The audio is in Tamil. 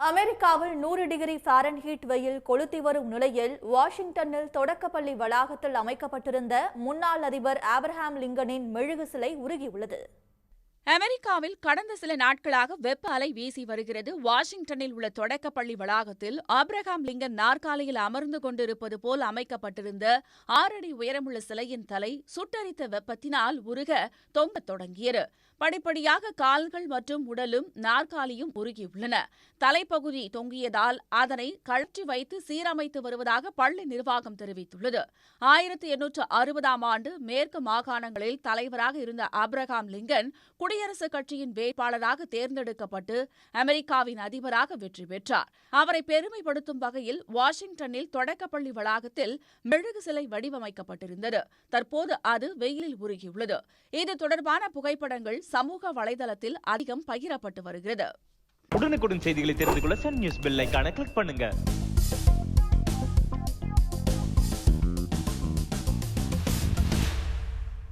அமெரிக்காவில் நூறு டிகிரி ஃபாரன்ஹீட் வெயில் கொளுத்தி வரும் நிலையில் வாஷிங்டனில் தொடக்கப்பள்ளி வளாகத்தில் அமைக்கப்பட்டிருந்த முன்னாள் அதிபர் ஆப்ரஹாம் லிங்கனின் மெழுகு சிலை உருகியுள்ளது. அமெரிக்காவில் கடந்த சில நாட்களாக வெப்ப அலை வீசி வருகிறது. வாஷிங்டனில் உள்ள தொடக்கப்பள்ளி வளாகத்தில் ஆப்ரஹாம் லிங்கன் நாற்காலியில் அமர்ந்து கொண்டிருப்பது போல் அமைக்கப்பட்டிருந்த ஆறடி உயரமுள்ள சிலையின் தலை சுட்டரித்த வெப்பத்தினால் உருக தொங்கத் தொடங்கியது. படிப்படியாக கால்கள் மற்றும் உடலும் நாற்காலியும் உருகியுள்ளன. தலைப்பகுதி தொங்கியதால் அதனை கழற்றி வைத்து சீரமைத்து வருவதாக பள்ளி நிர்வாகம் தெரிவித்துள்ளது. ஆயிரத்தி எண்ணூற்று அறுபதாம் ஆண்டு மேற்கு மாகாணங்களில் தலைவராக இருந்த ஆப்ரஹாம் லிங்கன் குடி குடியரசுக் கட்சியின் வேட்பாளராக தேர்ந்தெடுக்கப்பட்டு அமெரிக்காவின் அதிபராக வெற்றி பெற்றார். அவரை பெருமைப்படுத்தும் வகையில் வாஷிங்டனில் தொடக்கப்பள்ளி வளாகத்தில் மெழுகு சிலை வடிவமைக்கப்பட்டிருந்தது. தற்போது அது வெயிலில் உருகியுள்ளது. இது தொடர்பான புகைப்படங்கள் சமூக வலைதளத்தில் அதிகம் பகிரப்பட்டு வருகிறது. உடனுக்குடன் செய்திகளை தெரிந்து கொள்ள சன் நியூஸ் பெல் கிளிக் பண்ணுங்க.